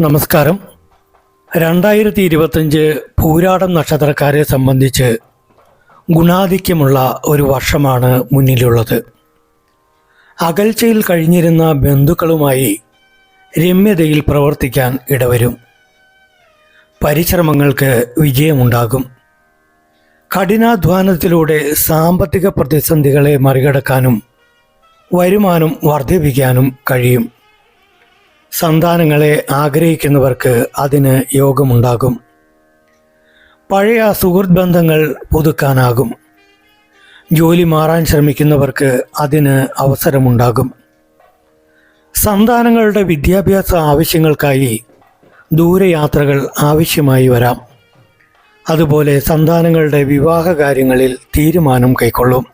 നമസ്കാരം. രണ്ടായിരത്തി ഇരുപത്തഞ്ച് പൂരാടം നക്ഷത്രക്കാരെ സംബന്ധിച്ച് ഗുണാധിക്യമുള്ള ഒരു വർഷമാണ് മുന്നിലുള്ളത്. അകൽച്ചയിൽ കഴിഞ്ഞിരുന്ന ബന്ധുക്കളുമായി രമ്യതയിൽ പ്രവർത്തിക്കാൻ ഇടവരും. പരിശ്രമങ്ങൾക്ക് വിജയമുണ്ടാകും. കഠിനാധ്വാനത്തിലൂടെ സാമ്പത്തിക പ്രതിസന്ധികളെ മറികടക്കാനും വരുമാനം വർദ്ധിപ്പിക്കാനും കഴിയും. സന്താനങ്ങളെ ആഗ്രഹിക്കുന്നവർക്ക് അതിന് യോഗമുണ്ടാകും. പഴയ സുഹൃത്ത് ബന്ധങ്ങൾ പുതുക്കാനാകും. ജോലി മാറാൻ ശ്രമിക്കുന്നവർക്ക് അതിന് അവസരമുണ്ടാകും. സന്താനങ്ങളുടെ വിദ്യാഭ്യാസ ആവശ്യങ്ങൾക്കായി ദൂരയാത്രകൾ ആവശ്യമായി വരാം. അതുപോലെ സന്താനങ്ങളുടെ വിവാഹ കാര്യങ്ങളിൽ തീരുമാനം കൈക്കൊള്ളും.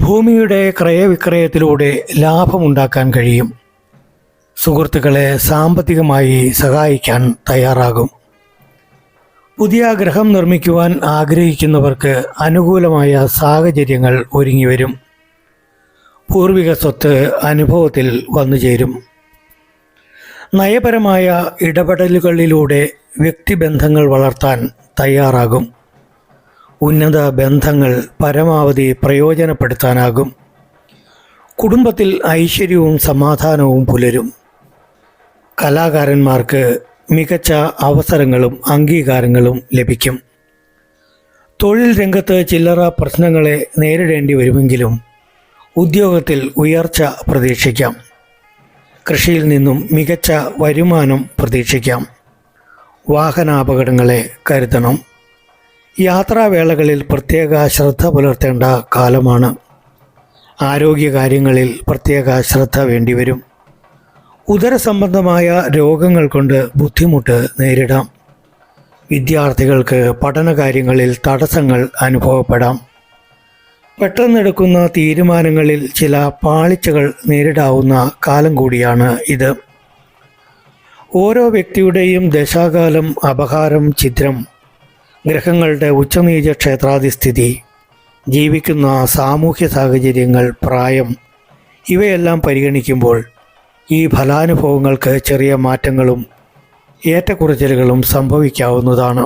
ഭൂമിയുടെ ക്രയവിക്രയത്തിലൂടെ ലാഭമുണ്ടാക്കാൻ കഴിയും. സുഹൃത്തുക്കളെ സാമ്പത്തികമായി സഹായിക്കാൻ തയ്യാറാകും. പുതിയ ഗ്രഹം നിർമ്മിക്കുവാൻ ആഗ്രഹിക്കുന്നവർക്ക് അനുകൂലമായ സാഹചര്യങ്ങൾ ഒരുങ്ങി വരും പൂർവിക സ്വത്ത് അനുഭവത്തിൽ വന്നുചേരും. നയപരമായ ഇടപെടലുകളിലൂടെ വ്യക്തിബന്ധങ്ങൾ വളർത്താൻ തയ്യാറാകും. ഉന്നത ബന്ധങ്ങൾ പരമാവധി പ്രയോജനപ്പെടുത്താനാകും. കുടുംബത്തിൽ ഐശ്വര്യവും സമാധാനവും പുലരും. കലാകാരന്മാർക്ക് മികച്ച അവസരങ്ങളും അംഗീകാരങ്ങളും ലഭിക്കും. തൊഴിൽ രംഗത്ത് ചില്ലറ പ്രശ്നങ്ങളെ നേരിടേണ്ടി വരുമെങ്കിലും ഉദ്യോഗത്തിൽ ഉയർച്ച പ്രതീക്ഷിക്കാം. കൃഷിയിൽ നിന്നും മികച്ച വരുമാനം പ്രതീക്ഷിക്കാം. വാഹനാപകടങ്ങളെ കരുതണം. യാത്രാവേളകളിൽ പ്രത്യേക ശ്രദ്ധ പുലർത്തേണ്ട കാലമാണ്. ആരോഗ്യകാര്യങ്ങളിൽ പ്രത്യേക ശ്രദ്ധ വേണ്ടിവരും. ഉദരസംബന്ധമായ രോഗങ്ങൾ കൊണ്ട് ബുദ്ധിമുട്ട് നേരിടാം. വിദ്യാർത്ഥികൾക്ക് പഠനകാര്യങ്ങളിൽ തടസ്സങ്ങൾ അനുഭവപ്പെടാം. പെട്ടെന്നെടുക്കുന്ന തീരുമാനങ്ങളിൽ ചില പാളിച്ചകൾ നേരിടാവുന്ന കാലം കൂടിയാണ് ഇത്. ഓരോ വ്യക്തിയുടെയും ദശാകാലം അപഹാരം ചിത്രം ഗ്രഹങ്ങളുടെ ഉച്ചനീച ക്ഷേത്രാധിസ്ഥിതി ജീവിക്കുന്ന സാമൂഹ്യ സാഹചര്യങ്ങൾ പ്രായം ഇവയെല്ലാം പരിഗണിക്കുമ്പോൾ ഈ ഫലാനുഭവങ്ങൾക്ക് ചെറിയ മാറ്റങ്ങളും ഏറ്റക്കുറച്ചിലുകളും സംഭവിക്കാവുന്നതാണ്.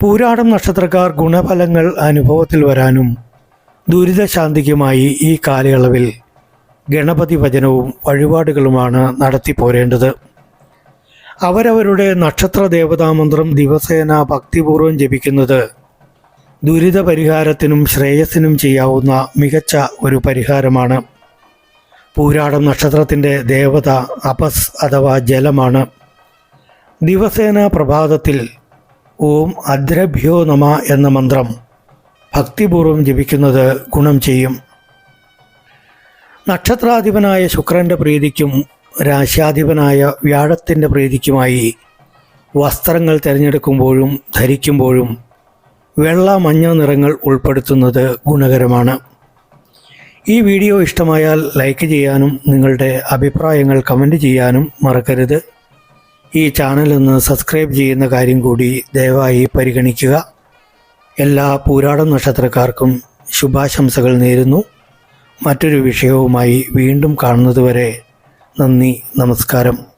പൂരാടം നക്ഷത്രക്കാർ ഗുണഫലങ്ങൾ അനുഭവത്തിൽ വരാനും ദുരിതശാന്തിക്കുമായി ഈ കാലയളവിൽ ഗണപതി ഭജനവും വഴിപാടുകളുമാണ് നടത്തിപ്പോരേണ്ടത് അവരവരുടെ നക്ഷത്ര ദേവതാമന്ത്രം ദിവസേന ഭക്തിപൂർവം ജപിക്കുന്നത് ദുരിത പരിഹാരത്തിനും ശ്രേയസ്സിനും ചെയ്യാവുന്ന മികച്ച ഒരു പരിഹാരമാണ്. പൂരാടം നക്ഷത്രത്തിന്റെ ദേവത അപസ് അഥവാ ജലമാണ്. ദിവസേന പ്രഭാതത്തിൽ ഓം അദ്രഭ്യോ നമ എന്ന മന്ത്രം ഭക്തിപൂർവം ജപിക്കുന്നത് ഗുണം ചെയ്യും. നക്ഷത്രാധിപനായ ശുക്രന്റെ പ്രീതിക്കും രാശ്യാധിപനായ വ്യാഴത്തിന്റെ പ്രീതിക്കുമായി വസ്ത്രങ്ങൾ തിരഞ്ഞെടുക്കുമ്പോഴും ധരിക്കുമ്പോഴും വെള്ള മഞ്ഞ നിറങ്ങൾ ഉൾപ്പെടുത്തുന്നത് ഗുണകരമാണ്. ഈ വീഡിയോ ഇഷ്ടമായാൽ ലൈക്ക് ചെയ്യാനും നിങ്ങളുടെ അഭിപ്രായങ്ങൾ കമന്റ് ചെയ്യാനും മറക്കരുത്. ഈ ചാനൽ ഒന്ന് സബ്സ്ക്രൈബ് ചെയ്യുന്ന കാര്യം കൂടി ദയവായി പരിഗണിക്കുക. എല്ലാ പൂരാടം നക്ഷത്രക്കാർക്കും ശുഭാശംസകൾ നേരുന്നു. മറ്റൊരു വിഷയവുമായി വീണ്ടും കാണുന്നതുവരെ നന്ദി നമസ്കാരം.